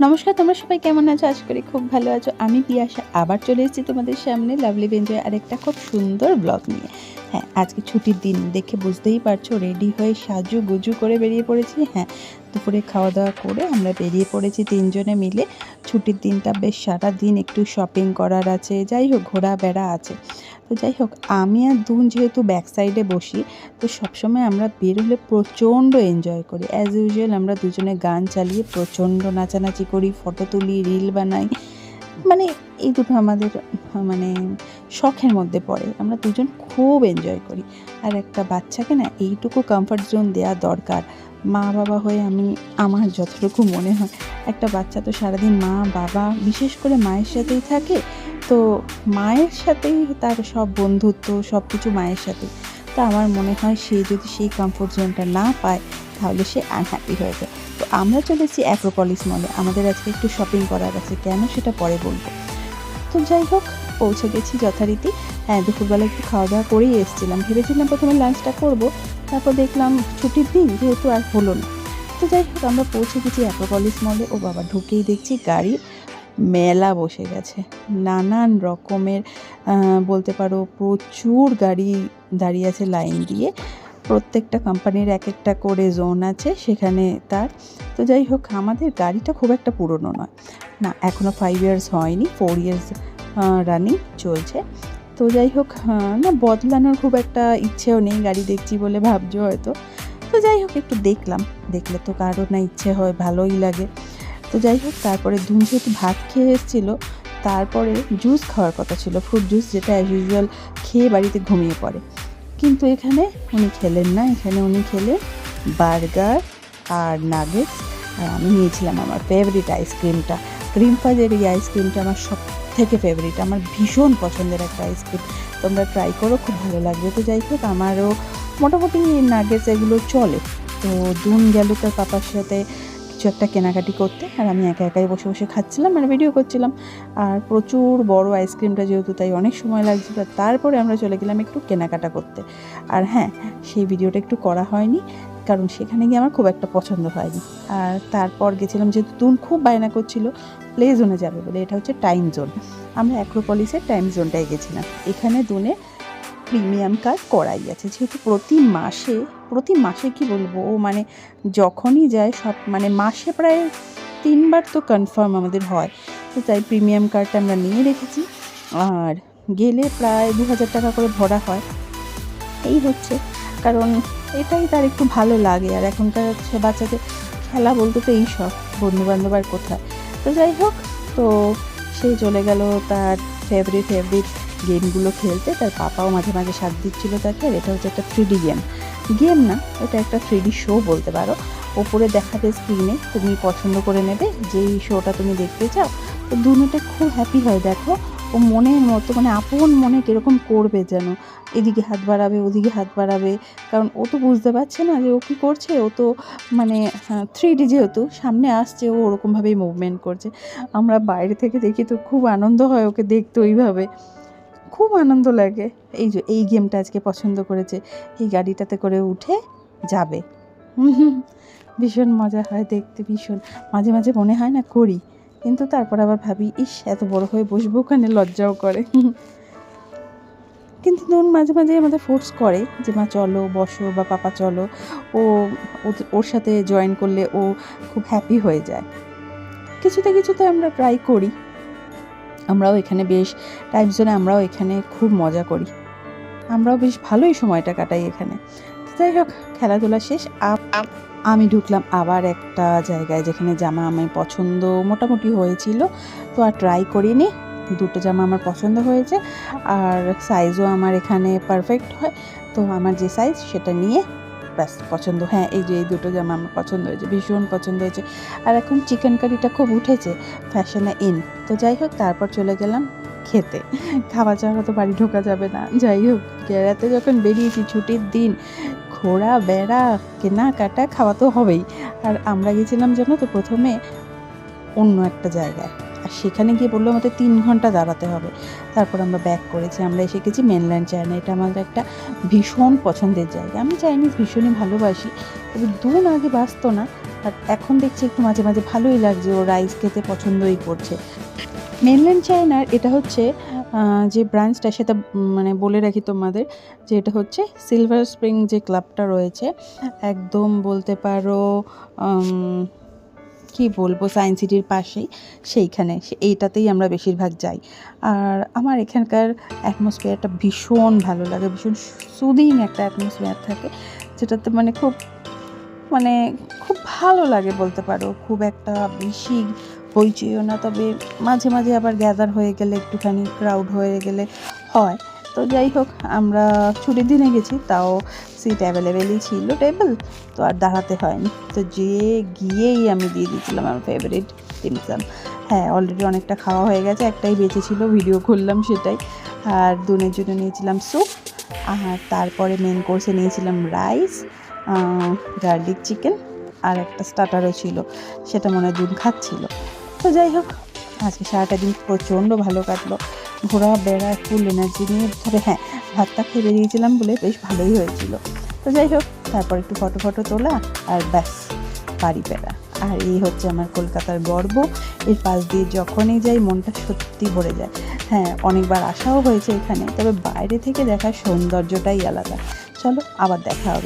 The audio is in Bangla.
নমস্কার, তোমরা সবাই কেমন আছো? আশা করি খুব ভালো আছো। আমি পিয়াসা, আবার চলে এসেছি তোমাদের সামনে লাভলি বেঞ্জয় আর একটা খুব সুন্দর ব্লগ নিয়ে। হ্যাঁ আজকে ছুটির দিন, দেখে বুঝতেই পারছ রেডি হয়ে সাজু গুজু করে বেরিয়ে পড়েছি। হ্যাঁ দুপুরে খাওয়া দাওয়া করে আমরা বেরিয়ে পড়েছি তিনজনে মিলে। ছুটির দিনটা বেশ সারা দিন একটু শপিং করার আছে, যাই হোক ঘোরা বেড়া আছে। তো যাই হোক, আমি আর দুন যেহেতু ব্যাক সাইডে বসি, তো সবসময় আমরা বেরোলে প্রচণ্ড এনজয় করি। অ্যাজ ইউজুয়াল আমরা দুজনে গান চালিয়ে প্রচণ্ড নাচানাচি করি ফটো তুলি রিল বানাই। মানে এই দুটো আমাদের মানে শখের মধ্যে পড়ে। আমরা দুজন খুব এনজয় করি। আর একটা বাচ্চাকে না এইটুকু কমফর্ট জোন দেওয়া দরকার। মা বাবা হয়ে আমি, আমার যতটুকু মনে হয়। একটা বাচ্চা তো সারাদিন মা, বাবা, বিশেষ করে মায়ের সাথেই থাকে। তো মায়ের সাথেই তার সব বন্ধুত্ব সব কিছু মায়ের সাথে। তো আমার মনে হয় সে যদি সেই কমফোর্ট জোনটা না পায়, তাহলে সে আনহ্যাপি হয়ে যায়। তো আমরা চলেছি অ্যাক্রোপলিস মলে আমাদের আজকে একটু শপিং করার আছে। কেন সেটা পরে বলব। তো যাই হোক পৌঁছে গেছি যথারীতি। হ্যাঁ দুপুরবেলা একটু খাওয়া দাওয়া করেই এসেছিলাম। ভেবেছিলাম প্রথমে লাঞ্চটা করব, তারপর দেখলাম ছুটির দিন যেহেতু আর হলো না। তো যাই হোক, আমরা পৌঁছে গেছি অ্যাক্রোপলিস মলে ও বাবা, ঢুকেই দেখছি গাড়ির মেলা বসে গেছে। নানান রকমের বলতে পারো প্রচুর গাড়ি দাঁড়িয়ে আছে লাইন দিয়ে। প্রত্যেকটা কোম্পানির এক একটা করে জোন আছে সেখানে তার। তো যাই হোক, আমাদের গাড়িটা খুব একটা পুরনো নয়। না এখনও ফাইভ ইয়ার্স হয়নি ফোর ইয়ার্স রানিং চলছে। তো যাই হোক না, বদলানোর খুব একটা ইচ্ছেও নেই, গাড়ি দেখছি বলে ভাবছ হয়তো। তো যাই হোক, একটু দেখলাম। দেখলে তো কারও না ইচ্ছে হয়, ভালোই লাগে। তো যাই হোক, তারপরে ধুম ভাত খেয়ে এসেছিল, তারপরে জুস খাওয়ার কথা ছিল ফ্রুট জুস যেটা অ্যাজ ইউজুয়াল খেয়ে বাড়িতে ঘুমিয়ে পড়ে। কিন্তু এখানে উনি খেলেন না, এখানে উনি খেলে বার্গার আর নাগেটস আর আমি নিয়েছিলাম আমার ফেভারিট আইসক্রিমটা ক্রিম এই আইসক্রিমটা আমার সব থেকে ফেভারিট আমার ভীষণ পছন্দের একটা আইসক্রিম তোমরা ট্রাই করো, খুব ভালো লাগবে। তো যাই হোক, আমারও মোটামুটি নাগেটস এগুলো চলে। তো দুন গেল তার পাপার সাথে। কিছু একটা কেনাকাটি করতে আর আমি একা একাই বসে বসে খাচ্ছিলাম মানে ভিডিও করছিলাম। আর প্রচুর বড় আইসক্রিমটা যেহেতু তাই অনেক সময় লাগছিল, তারপরে আমরা চলে গেলাম একটু কেনাকাটা করতে। আর হ্যাঁ সেই ভিডিওটা একটু করা হয়নি, কারণ সেখানে গিয়ে আমার খুব একটা পছন্দ হয়নি। আর তারপর গেছিলাম, যেহেতু তুন খুব বায়না করছিল প্লে জোনে যাবে বলে, এটা হচ্ছে টাইম জোন আমরা অ্যাক্রোপলিসের টাইম জোনটায় গেছিলাম। এখানে দুনে প্রিমিয়াম কার্ড করাই আছে। যেহেতু প্রতি মাসে প্রতি মাসে কি বলব, ও মানে যখনই যায়, সব মানে মাসে প্রায় তিনবার তো কনফার্ম আমাদের হয়। তো তাই প্রিমিয়াম কার্ডটা আমরা নিয়ে রেখেছি। আর গেলে প্রায় দু হাজার টাকা করে ভরা হয়। এই হচ্ছে। কারণ এটাই তার একটু ভালো লাগে। আর এখনকার হচ্ছে বাচ্চাদের খেলা বলতে তো এই সব, বন্ধুবান্ধব আর কোথায়। তো যাই হোক, তো সে চলে গেল তার ফেভারিট ফেভারিট গেমগুলো খেলতে, তার পাপাও মাঝে মাঝে সাথ দিচ্ছিল তাকে, আর এটা হচ্ছে একটা থ্রিডি গেম গেম না, এটা একটা থ্রিডি শো বলতে পারো। ওপরে দেখাবে স্ক্রিনে তুমি পছন্দ করে নেবে, যেই শোটা তুমি দেখতে চাও। তো দুটোতে খুব হ্যাপি হয়, দেখো। ও মনের মতো মানে আপন মনে কীরকম করবে যেন। এদিকে হাত বাড়াবে, ওদিকে হাত বাড়াবে। কারণ ও তো বুঝতে পারছে না যে ও কী করছে। ও তো মানে থ্রি ডি যেহেতু, সামনে আসছে, ও ওরকমভাবেই মুভমেন্ট করছে। আমরা বাইরে থেকে দেখি তো খুব আনন্দ হয় ওকে দেখতে ওইভাবে। খুব আনন্দ লাগে। এই যে, এই গেমটা আজকে পছন্দ করেছে। এই গাড়িটাতে করে উঠে যাবে। ভীষণ মজা হয় দেখতে, ভীষণ। মাঝে মাঝে মনে হয় না করি। কিন্তু তারপর আবার ভাবি, ইস, এত বড় হয়ে বসবো ওখানে, লজ্জাও করে। কিন্তু নুন মাঝে মাঝে আমাদের ফোর্স করে যে, মা, চলো, বসো বা পাপা, চলো। ও ওর সাথে জয়েন করলে ও খুব হ্যাপি হয়ে যায়। কিছুতে কিছুতে আমরা ট্রাই করি। আমরাও এখানে বেশ টাইম জোনে আমরাও এখানে খুব মজা করি। আমরাও বেশ ভালোই সময়টা কাটাই এখানে। যাই হোক, খেলাধুলা শেষ, আপ- আপ- আমি ঢুকলাম আবার একটা জায়গায় যেখানে জামা আমার পছন্দ মোটামুটি হয়েছিল। তো আর ট্রাই করিনি, দুটো জামা আমার পছন্দ হয়েছে আর সাইজও আমার এখানে পারফেক্ট হয়। তো আমার যে সাইজ সেটা নিয়ে ব্যাস, পছন্দ। হ্যাঁ এই যে, এই দুটো জামা আমার পছন্দ হয়েছে, ভীষণ পছন্দ হয়েছে। আর এখন চিকেন কারিটা খুব উঠেছে ফ্যাশনে ইন তো যাই হোক, তারপর চলে গেলাম খেতে। খাওয়া ছাড়া তো বাড়ি ঢোকা যাবে না। যাই হোক, বেড়াতে যখন বেরিয়েছি, ছুটির দিন, ঘোরা, বেড়া, কেনাকাটা, খাওয়া তো হবেই। আর আমরা গেছিলাম জানো তো, প্রথমে অন্য একটা জায়গায়। সেখানে গিয়ে বলল, আমাদের তিন ঘণ্টা দাঁড়াতে হবে। তারপর আমরা ব্যাক করেছি। আমরা এসে গেছি মেনল্যান্ড চায়না এটা আমাদের একটা ভীষণ পছন্দের জায়গা। আমি চাইনিজ ভীষণই ভালোবাসি, তবে দুন আগে বাঁচতো না। আর এখন দেখছি একটু মাঝে মাঝে ভালোই লাগছে। ও রাইস খেতে পছন্দই করছে। মেনল্যান্ড চায়নার এটা হচ্ছে যে ব্রাঞ্চটা সেটা মানে বলে রাখি তোমাদের, যে এটা হচ্ছে সিলভার স্প্রিং যে ক্লাবটা রয়েছে। একদম বলতে পারো কি বলব সায়েন্স সিটির পাশেই, সেইখানে এইটাতেই আমরা বেশিরভাগ যাই। আর আমার এখানকার অ্যাটমসফিয়ারটা ভীষণ ভালো লাগে, ভীষণ সুদিং একটা অ্যাটমসফিয়ার থাকে, যেটাতে মানে খুব মানে খুব ভালো লাগে বলতে পারো, খুব একটা বেশি হইচইও না, তবে মাঝে মাঝে আবার গ্যাদার হয়ে গেলে, একটুখানি ক্রাউড হয়ে গেলে হয়। তো যাই হোক, আমরা ছুটির দিনে গেছি, তাও সিট অ্যাভেলেবেলই ছিল টেবিল তো আর দাঁড়াতে হয়নি। তো যেয়ে গিয়েই আমি দিয়ে দিয়েছিলাম আমার ফেভারিট টিমসাম হ্যাঁ অলরেডি অনেকটা খাওয়া হয়ে গেছে, একটাই বেঁচে ছিল ভিডিও করলাম সেটাই। আর দুনের জন্য নিয়েছিলাম স্যুপ আর তারপরে মেন কোর্সে নিয়েছিলাম রাইস গার্লিক চিকেন আর একটা স্টার্টারও ছিল, সেটা মনে হয় দুন খাচ্ছিল। তো যাই হোক, আজকে সারাটা দিন প্রচণ্ড ভালো কাটলো। ঘোরা বেড়া, ফুল এনার্জি নিয়ে তবে হ্যাঁ ভাতটা খেয়ে বেরিয়েছিলাম বলে বেশ ভালোই হয়েছিল। তো যাই হোক, তারপর একটু ফটো ফটো তোলা আর ব্যাস, বাড়ি বেড়া আর এই হচ্ছে আমার কলকাতার গর্ব। এর পাশ দিয়ে যখনই যাই, মনটা সত্যি ভরে যায়। হ্যাঁ অনেকবার আসাও হয়েছে এখানে, তবে বাইরে থেকে দেখার সৌন্দর্যটাই আলাদা। চলো, আবার দেখা হবে।